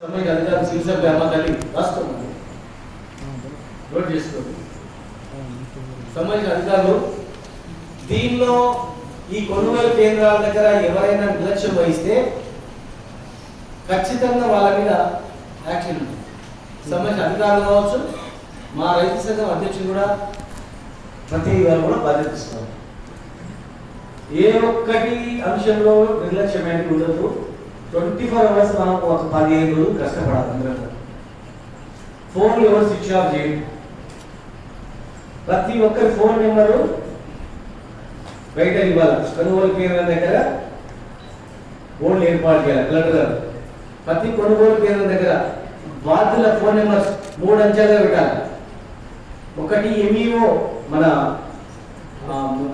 సమయ అధికారం శివసేన గ్రామ రాష్ట్రం నోట్ చేసుకోండి సమయ అధికారులు దీనిలో ఈ కొనుగోలు కేంద్రాల దగ్గర ఎవరైనా నిర్లక్ష్యం వహిస్తే ఖచ్చితంగా వాళ్ళ మీద యాక్షన్ ఉంటుంది. సంబంధించిన అధికారులు కావచ్చు మా రైతు సంఘం అధ్యక్షులు కూడా ప్రతి వారు కూడా బాధ్యత తీసుకోవాలి ఏ ఒక్కటి అంశంలో నిర్లక్ష్యమైన ఉండదు ట్వంటీ ఫోర్ అవర్స్ మనం ఒక పదిహేను రోజులు కష్టపడాలి అందరం. ఫోన్ ఎవరు స్విచ్ ఆఫ్ చేయండి. ప్రతి ఒక్కరి ఫోన్ నెంబరు బయట ఇవ్వాలి. కొనుగోలు కేంద్రం దగ్గర ఫోన్లు ఏర్పాటు చేయాలి. కలెక్టర్ గారు ప్రతి కొనుగోలు కేంద్రం దగ్గర బాధ్యుల ఫోన్ నెంబర్స్ మూడు అంచెలుగా పెట్టాలి. ఒకటి ఎంఈఓ మన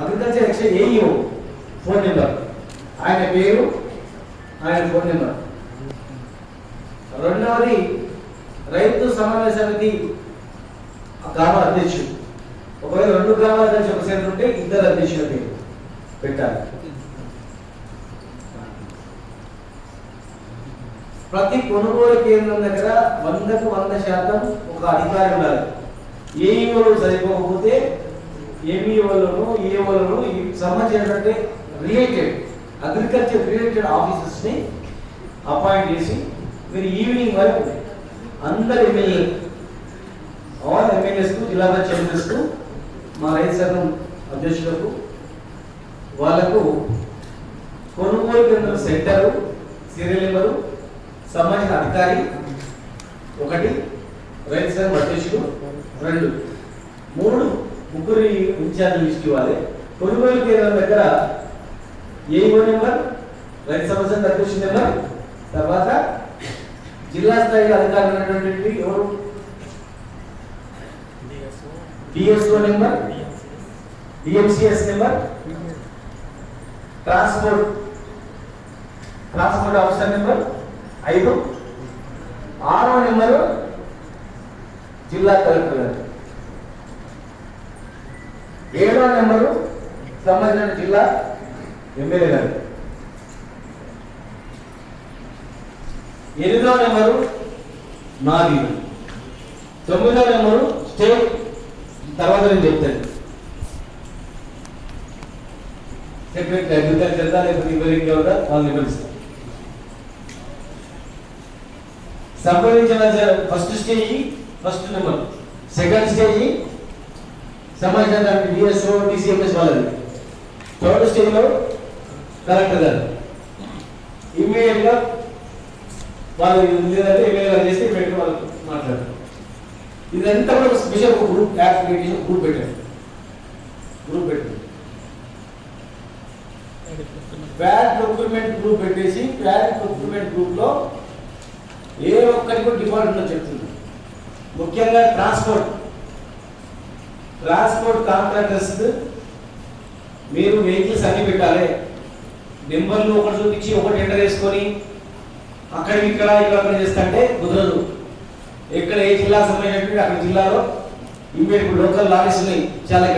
agriculture exchange AEO phone number. ఆయన పేరు ఆయన ఫోన్ నెంబర్. రెండవది రైతు సమన్వయ సమితి గ్రామ అధ్యక్షుడు. ఒకవేళ రెండు గ్రామాల కలిసి ఒక సెంటర్ ఉంటే ఇద్దరు అధ్యక్షుల పేరు పెట్టాలి. ప్రతి కొనుగోలు కేంద్రం దగ్గర వందకు వంద శాతం ఒక అధికారి ఉండాలి. ఏఈఓలు సరిపోకపోతే ఏఈఓలను ఈఓలను సంబంధించినటువంటి రిలేటెడ్ అగ్రికల్చర్ రిలేటెడ్ ఆఫీసర్స్ని అపాయింట్ చేసి మీరు ఈవినింగ్ వరకు అందరు ఎమ్మెల్యే ఆల్ ఎమ్మెల్యేస్కు జిల్లా చైర్మన్స్కు మా రైతు సంఘం అధ్యక్షులకు వాళ్ళకు కొనుగోలు కేంద్రం సెంటరు సీరియల్ నెంబరు సంబంధించిన అధికారి ఒకటి రైతు సంఘం అధ్యక్షుడు రెండు. మూడు ముగ్గురి ఇన్ఛార్జ్ లిస్ట్ ఇవ్వాలి. కొనుగోలు కేంద్రం దగ్గర ఏఈఓ నెంబర్ రైతు సమస్య అధ్యక్షుడు నెంబర్ తర్వాత జిల్లా స్థాయిలో అధికారులు ఉన్నటువంటి ఎవరు? DSO number DMCS number transport transport officer number ఐదు. ఆరో నెంబరు జిల్లా కలెక్టర్ ఏడో నెంబరు సంబంధించిన జిల్లా ఎమ్మెల్యే గారు. ఎనిమిదో నెంబరు నాది. తొమ్మిదో నెంబరు స్టేట్. తర్వాత నేను చెప్తాను. సెక్రటరీ అగ్రికల్చర్ లేకపోతే ఇంజనీరింగ్ ఉందా? వాళ్ళు నిబంధిస్తారు సంప్రదించిన first stage first number second stage సంబంధించిన డిఎస్ఓ డిసిఎంఎస్ వాళ్ళది. థర్డ్ స్టేజ్లో కలెక్టర్ గారు. ఇమ్మీడియట్గా వాళ్ళు లేదంటే ఇమెయిల్ గారు చేస్తే ఇమీడియట్ మాట్లాడారు ఇదంతా కూడా స్పెషల్ ఒక గ్రూప్ యాప్లికేషన్ గ్రూప్ పెట్టారు. గ్రూప్ పెట్టారు. బ్యాడ్ ప్రొక్యూర్మెంట్ గ్రూప్ పెట్టేసి బ్యాడ్ ప్రొక్యూర్మెంట్ గ్రూప్లో ఏ ఒక్కరి కూడా డిఫాల్ట్ చెప్తుంది ముఖ్యంగా ట్రాన్స్పోర్ట్ ట్రాన్స్పోర్ట్ కాంట్రాక్టర్స్ మీరు వెహికల్స్ అన్ని పెట్టాలి. నెంబర్లు ఒకటి చూపించి ఒకటి ఎంటర్ వేసుకొని అక్కడ ఇక్కడ ఇక్కడ అక్కడ చేస్తుంటే కుదరదు. ఎక్కడ ఏ జిల్లా సంబంధించినటువంటి అక్కడ జిల్లాలో ఇమ్మీడియట్ లోకల్ లారీస్ ఉన్నాయి. చాలా